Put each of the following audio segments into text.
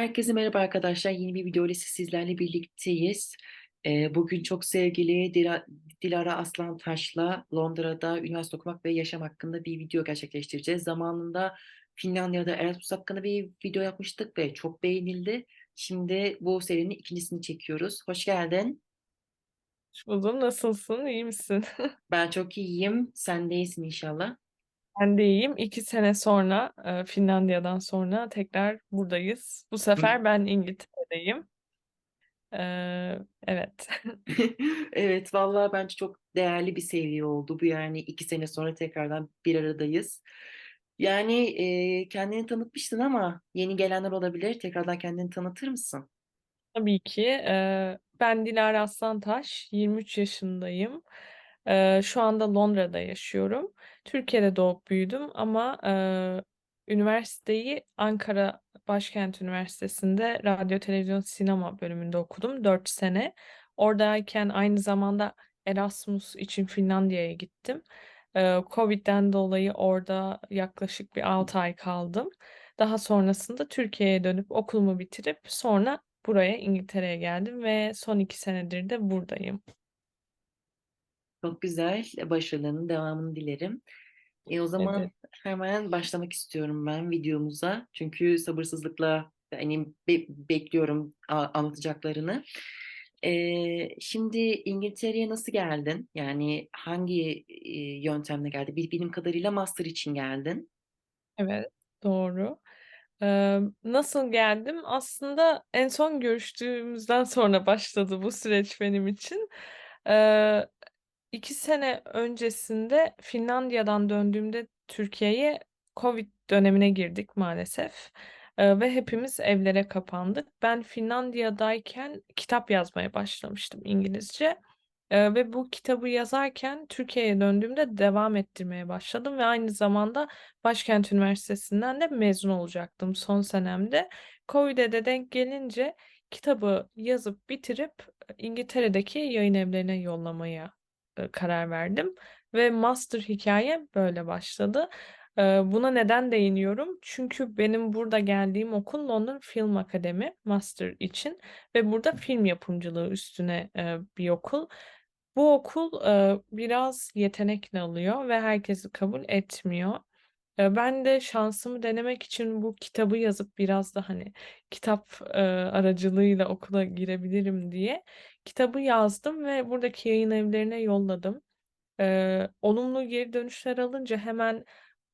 Herkese merhaba arkadaşlar. Yeni bir video ile sizlerle birlikteyiz. Bugün çok sevgili Dila- Dilara Aslantaş'la Londra'da üniversite okumak ve yaşam hakkında bir video gerçekleştireceğiz. Zamanında Finlandiya'da Erasmus hakkında bir video yapmıştık ve çok beğenildi. Şimdi bu serinin ikincisini çekiyoruz. Hoş geldin. Hoş buldum. Nasılsın? İyi misin? Ben çok iyiyim. Sen de iyisin inşallah. Ben de iyiyim. İki sene sonra, e, Finlandiya'dan sonra tekrar buradayız. Bu sefer ben İngiltere'deyim. Ee, evet. Evet, vallahi bence çok değerli bir seviye oldu bu yani iki sene sonra tekrardan bir aradayız. Yani e, kendini tanıtmıştın ama yeni gelenler olabilir. Tekrardan kendini tanıtır mısın? Tabii ki. e, ben Dilara Aslantaş, 23 yaşındayım. E, şu anda Londra'da yaşıyorum. Türkiye'de doğup büyüdüm ama e, üniversiteyi Ankara Başkent Üniversitesi'nde radyo, televizyon, sinema bölümünde okudum 4 sene. Oradayken aynı zamanda Erasmus için Finlandiya'ya gittim. E, Covid'den dolayı orada yaklaşık bir 6 ay kaldım. Daha sonrasında Türkiye'ye dönüp okulumu bitirip sonra buraya İngiltere'ye geldim ve son iki senedir de buradayım. Çok güzel. Başarılarının devamını dilerim. E, o zaman Evet. hemen başlamak istiyorum ben videomuza. Çünkü sabırsızlıkla hani be- bekliyorum anlatacaklarını. E, şimdi İngiltere'ye nasıl geldin? Yani hangi e, yöntemle geldin? Bil- Bildiğim kadarıyla master için geldin. Evet, doğru. Ee, nasıl geldim? Aslında en son görüştüğümüzden sonra başladı bu süreç benim için. Ee, iki sene öncesinde Finlandiya'dan döndüğümde Türkiye'ye Covid dönemine girdik maalesef. Ee, ve hepimiz evlere kapandık. Ben Finlandiya'dayken kitap yazmaya başlamıştım İngilizce. Ee, ve bu kitabı yazarken Türkiye'ye döndüğümde devam ettirmeye başladım ve aynı zamanda Başkent Üniversitesi'nden de mezun olacaktım son senemde. Covid'e de denk gelince kitabı yazıp bitirip İngiltere'deki yayın evlerine yollamaya karar verdim ve master hikayem böyle başladı. Buna neden değiniyorum? Çünkü benim burada geldiğim okul London Film Akademi master için ve burada film yapımcılığı üstüne bir okul. Bu okul biraz yetenekli alıyor ve herkesi kabul etmiyor. Ben de şansımı denemek için bu kitabı yazıp biraz da hani kitap aracılığıyla okula girebilirim diye kitabı yazdım ve buradaki yayın evlerine yolladım. E, olumlu geri dönüşler alınca hemen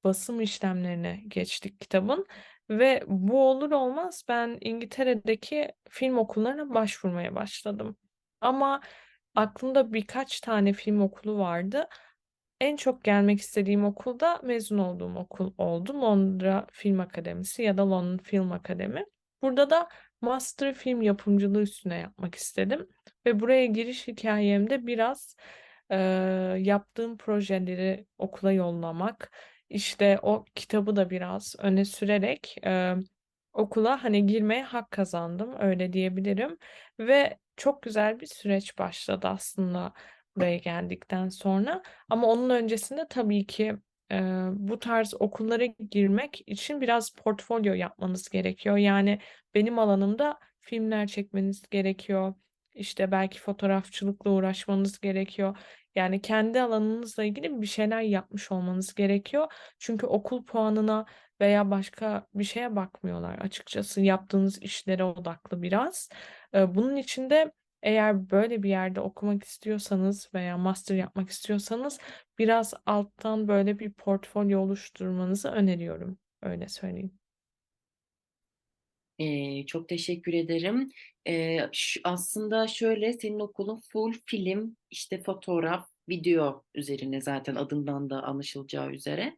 basım işlemlerine geçtik kitabın ve bu olur olmaz ben İngiltere'deki film okullarına başvurmaya başladım. Ama aklımda birkaç tane film okulu vardı. En çok gelmek istediğim okul da mezun olduğum okul oldu. Londra Film Akademisi ya da London Film Akademi. Burada da master film yapımcılığı üstüne yapmak istedim. Ve buraya giriş hikayemde biraz e, yaptığım projeleri okula yollamak, işte o kitabı da biraz öne sürerek e, okula hani girmeye hak kazandım öyle diyebilirim. Ve çok güzel bir süreç başladı aslında buraya geldikten sonra. Ama onun öncesinde tabii ki e, bu tarz okullara girmek için biraz portfolyo yapmanız gerekiyor. Yani benim alanımda filmler çekmeniz gerekiyor. İşte belki fotoğrafçılıkla uğraşmanız gerekiyor. Yani kendi alanınızla ilgili bir şeyler yapmış olmanız gerekiyor. Çünkü okul puanına veya başka bir şeye bakmıyorlar açıkçası. Yaptığınız işlere odaklı biraz. Bunun için de eğer böyle bir yerde okumak istiyorsanız veya master yapmak istiyorsanız biraz alttan böyle bir portfolyo oluşturmanızı öneriyorum. Öyle söyleyeyim. Ee, çok teşekkür ederim. Ee, şu- aslında şöyle senin okulun full film, işte fotoğraf, video üzerine zaten adından da anlaşılacağı üzere.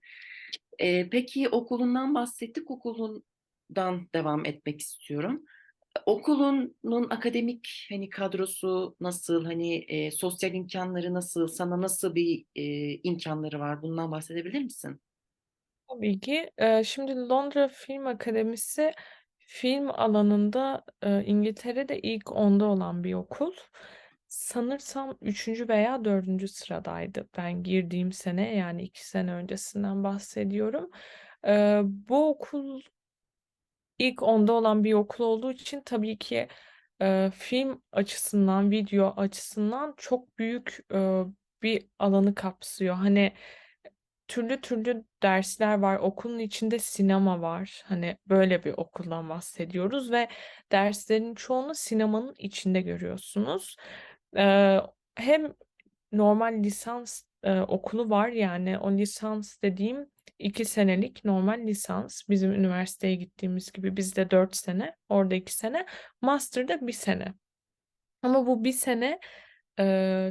Ee, peki okulundan bahsettik. Okulundan devam etmek istiyorum. Okulunun akademik hani kadrosu nasıl, hani e, sosyal imkanları nasıl, sana nasıl bir e, imkanları var? Bundan bahsedebilir misin? Tabii ki. Eee, şimdi Londra Film Akademisi film alanında eee, İngiltere'de ilk onda olan bir okul. Sanırsam üçüncü veya dördüncü sıradaydı ben girdiğim sene yani iki sene öncesinden bahsediyorum. Eee, bu okul ilk onda olan bir okul olduğu için tabii ki e, film açısından, video açısından çok büyük e, bir alanı kapsıyor. Hani türlü türlü dersler var. Okulun içinde sinema var. Hani böyle bir okuldan bahsediyoruz ve derslerin çoğunu sinemanın içinde görüyorsunuz. Ee, hem normal lisans e, okulu var yani o lisans dediğim iki senelik normal lisans. Bizim üniversiteye gittiğimiz gibi bizde dört sene, orada iki sene. Master'da bir sene. Ama bu bir sene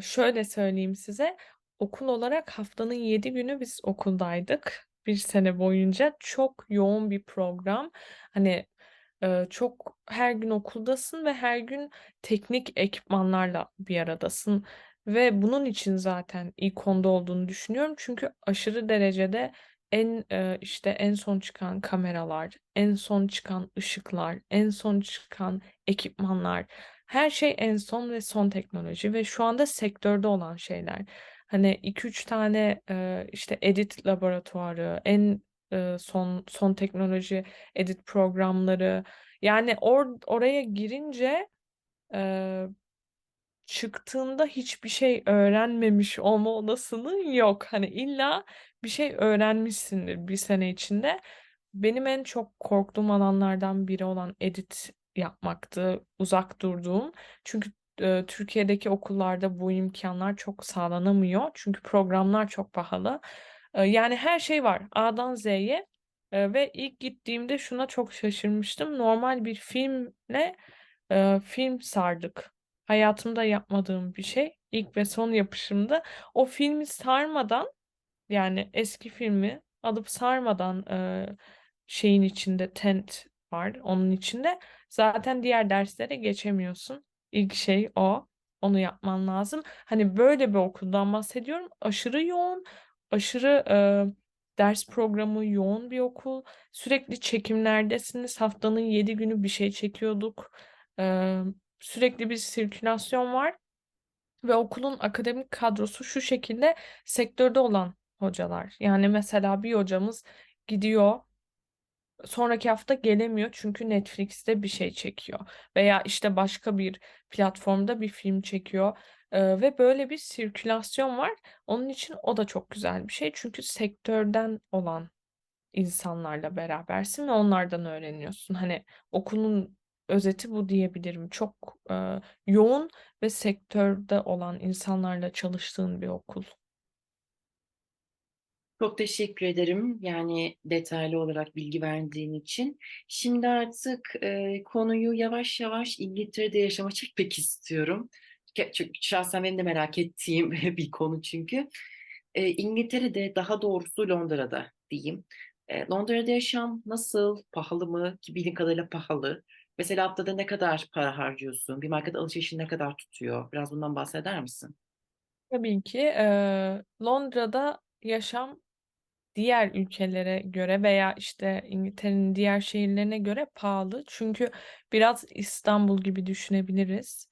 şöyle söyleyeyim size okul olarak haftanın yedi günü biz okuldaydık. Bir sene boyunca çok yoğun bir program. Hani çok her gün okuldasın ve her gün teknik ekipmanlarla bir aradasın. Ve bunun için zaten ilk onda olduğunu düşünüyorum. Çünkü aşırı derecede en e, işte en son çıkan kameralar, en son çıkan ışıklar, en son çıkan ekipmanlar, her şey en son ve son teknoloji ve şu anda sektörde olan şeyler. Hani iki üç tane e, işte edit laboratuvarı, en e, son son teknoloji edit programları. Yani or oraya girince e, çıktığında hiçbir şey öğrenmemiş olma olasılığın yok. Hani illa bir şey öğrenmişsindir bir sene içinde. Benim en çok korktuğum alanlardan biri olan edit yapmaktı, uzak durduğum. Çünkü e, Türkiye'deki okullarda bu imkanlar çok sağlanamıyor. Çünkü programlar çok pahalı. E, yani her şey var A'dan Z'ye. E, ve ilk gittiğimde şuna çok şaşırmıştım. Normal bir filmle e, film sardık. Hayatımda yapmadığım bir şey. İlk ve son yapışımda o filmi sarmadan yani eski filmi alıp sarmadan e, şeyin içinde tent var onun içinde zaten diğer derslere geçemiyorsun. İlk şey o. Onu yapman lazım. Hani böyle bir okuldan bahsediyorum. Aşırı yoğun, aşırı e, ders programı yoğun bir okul. Sürekli çekimlerdesiniz. Haftanın yedi günü bir şey çekiyorduk. E, sürekli bir sirkülasyon var. Ve okulun akademik kadrosu şu şekilde sektörde olan hocalar. Yani mesela bir hocamız gidiyor sonraki hafta gelemiyor çünkü Netflix'te bir şey çekiyor veya işte başka bir platformda bir film çekiyor Ee, ve böyle bir sirkülasyon var. Onun için o da çok güzel bir şey çünkü sektörden olan insanlarla berabersin ve onlardan öğreniyorsun. Hani okulun özeti bu diyebilirim. Çok e, yoğun ve sektörde olan insanlarla çalıştığın bir okul. Çok teşekkür ederim. Yani detaylı olarak bilgi verdiğin için. Şimdi artık e, konuyu yavaş yavaş İngiltere'de yaşama çekmek istiyorum. Çünkü şahsen benim de merak ettiğim bir konu çünkü. E, İngiltere'de daha doğrusu Londra'da diyeyim. E, Londra'da yaşam nasıl? Pahalı mı? Ki bildiğin kadarıyla pahalı. Mesela haftada ne kadar para harcıyorsun? Bir market alışverişi ne kadar tutuyor? Biraz bundan bahseder misin? Tabii ki e, Londra'da yaşam diğer ülkelere göre veya işte İngiltere'nin diğer şehirlerine göre pahalı. Çünkü biraz İstanbul gibi düşünebiliriz.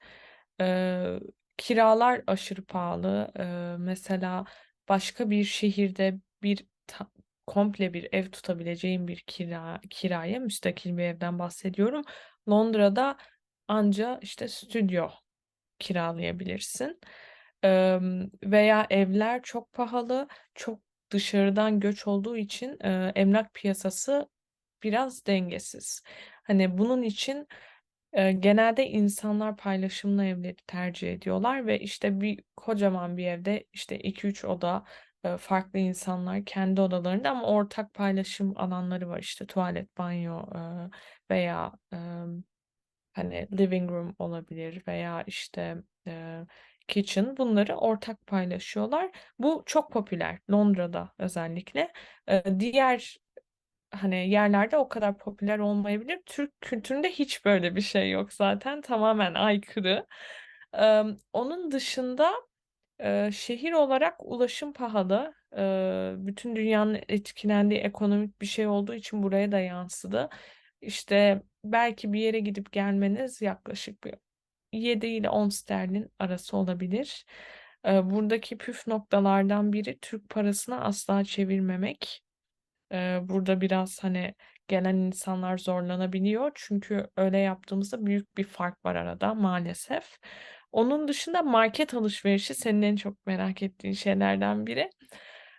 Ee, kiralar aşırı pahalı. Ee, mesela başka bir şehirde bir ta- komple bir ev tutabileceğim bir kira kiraya müstakil bir evden bahsediyorum. Londra'da anca işte stüdyo kiralayabilirsin. Veya evler çok pahalı, çok dışarıdan göç olduğu için emlak piyasası biraz dengesiz. Hani bunun için genelde insanlar paylaşımlı evleri tercih ediyorlar ve işte bir kocaman bir evde işte iki üç oda eee, farklı insanlar kendi odalarında ama ortak paylaşım alanları var işte tuvalet, banyo veya Hani living room olabilir veya işte kitchen bunları ortak paylaşıyorlar. Bu çok popüler Londra'da özellikle. Diğer hani yerlerde o kadar popüler olmayabilir. Türk kültüründe hiç böyle bir şey yok zaten tamamen aykırı. Onun dışında e, şehir olarak ulaşım pahalı. E, bütün dünyanın etkilendiği ekonomik bir şey olduğu için buraya da yansıdı. İşte belki bir yere gidip gelmeniz yaklaşık bir 7 ile 10 sterlin arası olabilir. Ee, buradaki püf noktalardan biri Türk parasına asla çevirmemek. Ee, burada biraz hani gelen insanlar zorlanabiliyor. Çünkü öyle yaptığımızda büyük bir fark var arada maalesef. Onun dışında market alışverişi senin en çok merak ettiğin şeylerden biri.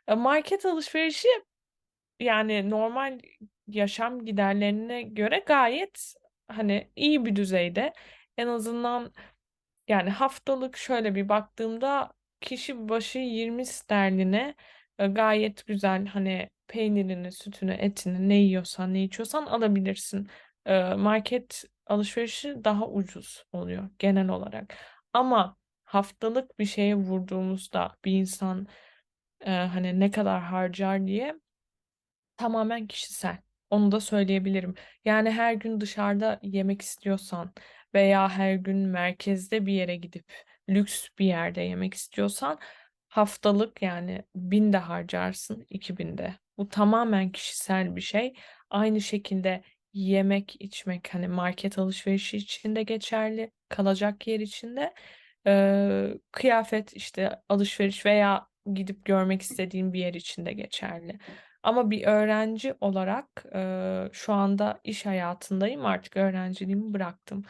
Eee, market alışverişi, yani, normal yaşam giderlerine göre gayet, hani, iyi bir düzeyde. En azından, yani, haftalık şöyle bir baktığımda kişi başı 20 sterline, eee, gayet güzel, hani, peynirini, sütünü, etini, ne yiyorsan, ne içiyorsan alabilirsin. Eee, market alışverişi daha ucuz oluyor genel olarak. Ama haftalık bir şeye vurduğumuzda bir insan, eee, hani, ne kadar harcar diye tamamen kişisel. Onu da söyleyebilirim. Yani, her gün dışarıda yemek istiyorsan veya her gün merkezde bir yere gidip lüks bir yerde yemek istiyorsan haftalık, yani, 1000 de harcarsın, 2000 de. Bu tamamen kişisel bir şey. Aynı şekilde yemek, içmek, hani, market alışverişi için de geçerli, kalacak yer için de. Eee, kıyafet, işte, alışveriş veya gidip görmek istediğin bir yer için de geçerli. Ama bir öğrenci olarak, eee, şu anda iş hayatındayım, artık öğrenciliğimi bıraktım.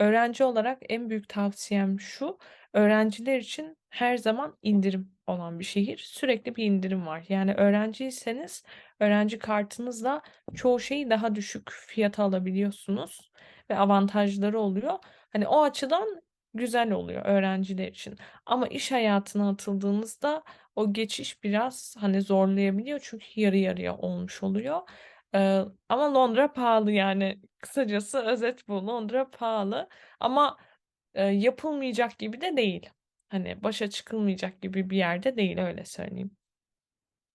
Öğrenci olarak en büyük tavsiyem şu: Öğrenciler için her zaman indirim olan bir şehir. Sürekli bir indirim var. Yani, öğrenciyseniz öğrenci kartınızla çoğu şeyi daha düşük fiyata alabiliyorsunuz ve avantajları oluyor. Hani, o açıdan güzel oluyor öğrenciler için. Ama iş hayatına atıldığınızda o geçiş biraz, hani, zorlayabiliyor çünkü yarı yarıya olmuş oluyor. Eee, ama Londra pahalı, yani, kısacası özet bu. Londra pahalı ama, eee, yapılmayacak gibi de değil. Hani, başa çıkılmayacak gibi bir yer de değil, öyle söyleyeyim.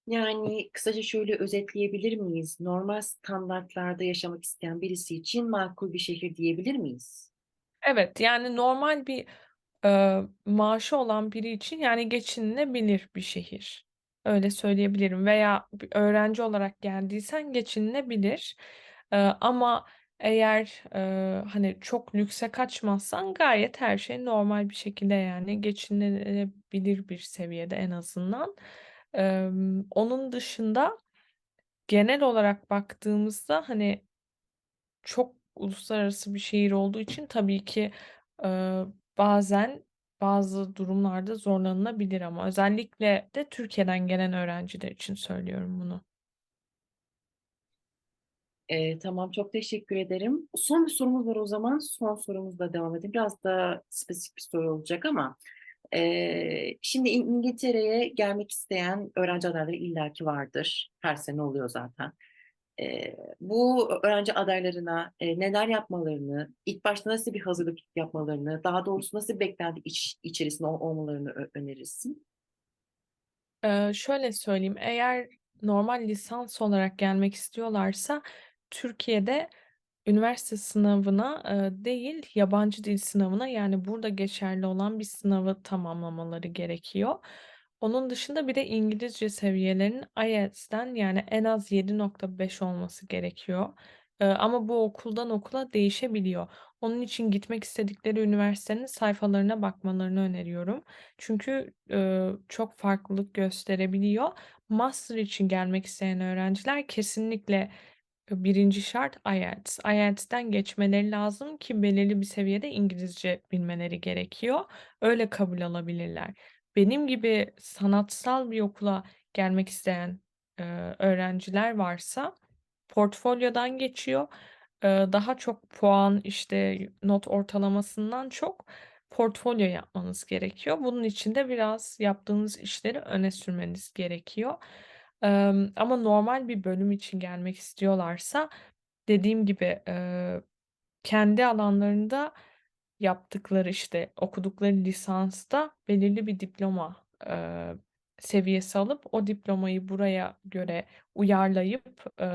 Yani, kısaca şöyle özetleyebilir miyiz? Normal standartlarda yaşamak isteyen birisi için makul bir şehir diyebilir miyiz? Evet, yani, normal bir, eee, maaşı olan biri için, yani, geçinilebilir bir şehir. Öyle söyleyebilirim veya bir öğrenci olarak geldiysen geçinilebilir. Eee, ama eğer, eee, hani, çok lükse kaçmazsan gayet her şey normal bir şekilde, yani, geçinilebilir bir seviyede en azından. Emm, onun dışında genel olarak baktığımızda, hani çok uluslararası bir şehir olduğu için tabii ki, eee, bazen bazı durumlarda zorlanılabilir ama özellikle de Türkiye'den gelen öğrenciler için söylüyorum bunu. Eee, tamam, çok teşekkür ederim. Son bir sorumuz var o zaman. Son sorumuzla devam edelim. Biraz daha spesifik bir soru olacak ama, eee, şimdi İng İngiltere'ye gelmek isteyen öğrenci adayları illaki vardır. Her sene oluyor zaten. Eee, bu öğrenci adaylarına, eee, neler yapmalarını, ilk başta nasıl bir hazırlık yapmalarını, daha doğrusu nasıl bir beklenti iç içerisinde ol olmalarını önerirsin? Eee, şöyle söyleyeyim, eğer normal lisans olarak gelmek istiyorlarsa Türkiye'de üniversite sınavına, eee, değil, yabancı dil sınavına, yani, burada geçerli olan bir sınavı tamamlamaları gerekiyor. Onun dışında bir de İngilizce seviyelerinin IELTS'ten, yani, en az 7.5 olması gerekiyor. Eee, ama bu okuldan okula değişebiliyor. Onun için gitmek istedikleri üniversitenin sayfalarına bakmalarını öneriyorum. Çünkü, ııı, çok farklılık gösterebiliyor. Master için gelmek isteyen öğrenciler kesinlikle, ııı, 1'inci şart IELTS. IELTS'ten geçmeleri lazım ki belirli bir seviyede İngilizce bilmeleri gerekiyor. Öyle kabul alabilirler. Benim gibi sanatsal bir okula gelmek isteyen, eee, öğrenciler varsa portfolyodan geçiyor. Eee, daha çok puan, işte, not ortalamasından çok portfolyo yapmanız gerekiyor. Bunun için de biraz yaptığınız işleri öne sürmeniz gerekiyor. Emm, ama normal bir bölüm için gelmek istiyorlarsa dediğim gibi, eee, kendi alanlarında yaptıkları, işte, okudukları lisansta belirli bir diploma, eee, seviyesi alıp o diplomayı buraya göre uyarlayıp, eee,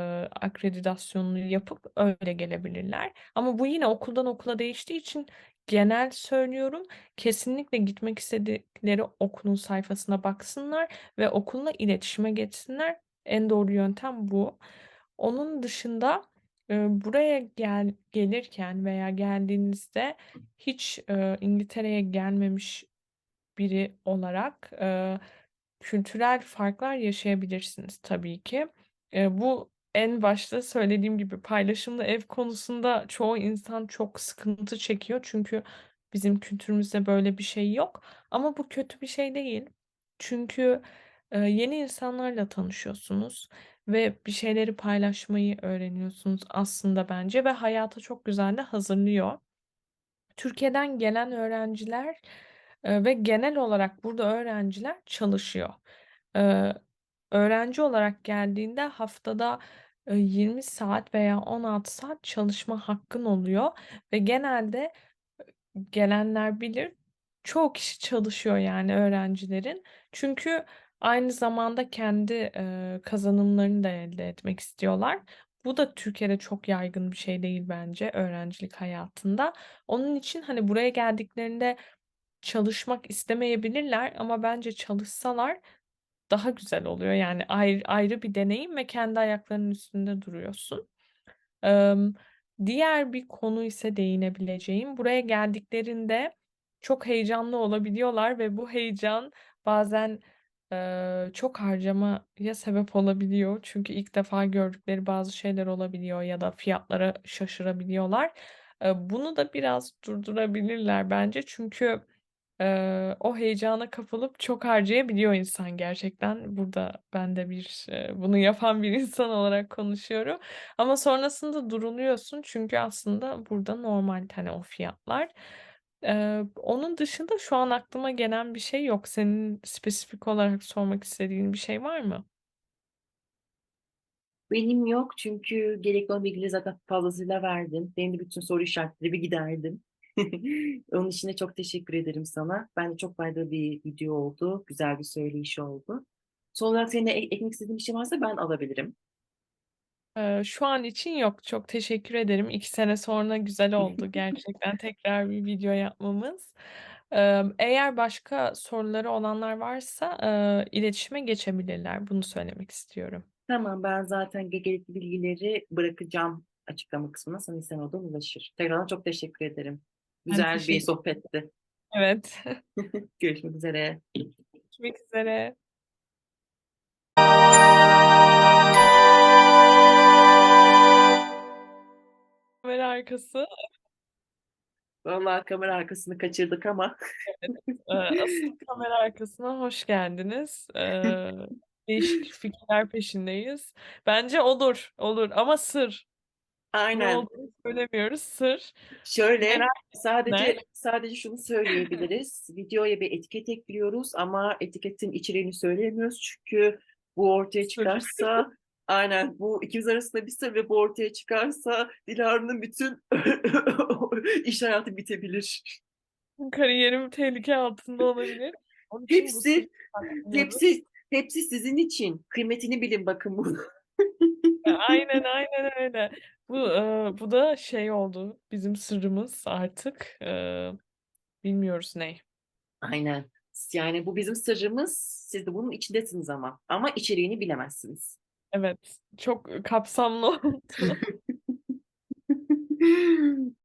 akreditasyonunu yapıp öyle gelebilirler. Ama bu yine okuldan okula değiştiği için genel söylüyorum, kesinlikle gitmek istedikleri okulun sayfasına baksınlar ve okulla iletişime geçsinler. En doğru yöntem bu. Onun dışında, eee, buraya gel gelirken veya geldiğinizde hiç, eee, İngiltere'ye gelmemiş biri olarak, eee, kültürel farklar yaşayabilirsiniz tabii ki. Eee, bu en başta söylediğim gibi paylaşımlı ev konusunda çoğu insan çok sıkıntı çekiyor. Çünkü bizim kültürümüzde böyle bir şey yok. Ama bu kötü bir şey değil. Çünkü e, yeni insanlarla tanışıyorsunuz ve bir şeyleri paylaşmayı öğreniyorsunuz aslında bence ve hayata çok güzel de hazırlıyor. Türkiye'den gelen öğrenciler ve genel olarak burada öğrenciler çalışıyor. Öğrenci olarak geldiğinde haftada e, 20 saat veya 16 saat çalışma hakkın oluyor ve genelde gelenler bilir. Çoğu kişi çalışıyor yani öğrencilerin. Çünkü aynı zamanda kendi e, kazanımlarını da elde etmek istiyorlar. Bu da Türkiye'de çok yaygın bir şey değil bence öğrencilik hayatında. Onun için hani buraya geldiklerinde çalışmak istemeyebilirler ama bence çalışsalar daha güzel oluyor. Yani ayrı, ayrı bir deneyim ve kendi ayaklarının üstünde duruyorsun. Emm, diğer bir konu ise değinebileceğim. Buraya geldiklerinde çok heyecanlı olabiliyorlar ve bu heyecan bazen, eee, çok harcamaya sebep olabiliyor. Çünkü ilk defa gördükleri bazı şeyler olabiliyor ya da fiyatlara şaşırabiliyorlar. Bunu da biraz durdurabilirler bence. Çünkü, o heyecana kapılıp çok harcayabiliyor insan gerçekten. Burada ben de bir, bunu yapan bir insan olarak konuşuyorum. Ama sonrasında duruluyorsun çünkü aslında burada normal, hani, o fiyatlar. Eee, onun dışında şu an aklıma gelen bir şey yok. Senin spesifik olarak sormak istediğin bir şey var mı? Benim yok çünkü gerekli olan bilgileri zaten fazlasıyla verdin. Benim de bütün soru işaretleri bir giderdin. Onun için de çok teşekkür ederim sana. Bence çok faydalı bir video oldu. Güzel bir söyleyiş oldu. Son olarak senin de e eklemek istediğin bir şey varsa ben alabilirim. Eee, şu an için yok. Çok teşekkür ederim. 2 sene sonra güzel oldu gerçekten tekrar bir video yapmamız. Emm, eğer başka soruları olanlar varsa, eee, iletişime geçebilirler. Bunu söylemek istiyorum. Tamam, ben zaten ge gerekli bilgileri bırakacağım açıklama kısmına. Sana istediğin ulaşır. Tekrardan çok teşekkür ederim. Ben Güzel bir teşekkür sohbetti. Evet. Görüşmek üzere. Görüşmek üzere. Arkası. Vallahi kamera arkasını kaçırdık ama. Evet, eee, asıl kamera arkasına hoş geldiniz. Eee, değişik fikirler peşindeyiz. Bence olur, olur ama sır. Ne Aynen. olduğunu söylemiyoruz, sır. Şöyle, Merak sadece etsinler. sadece şunu söyleyebiliriz. Videoya bir etiket ekliyoruz ama etiketin içeriğini söyleyemiyoruz. Çünkü bu ortaya çıkarsa Aynen, bu ikimiz arasında bir sır ve bu ortaya çıkarsa Dilara'nın bütün iş hayatı bitebilir. Kariyerim tehlike altında olabilir. Onun için Hepsi hepsi hepsi sizin için. Kıymetini bilin bakın bunun. E, aynen, aynen öyle. Bu, eee, bu da şey oldu, bizim sırrımız artık. Eee, bilmiyoruz ney. Aynen. Yani bu bizim sırrımız. Siz de bunun içindesiniz ama. Ama içeriğini bilemezsiniz. Evet, çok kapsamlı oldu.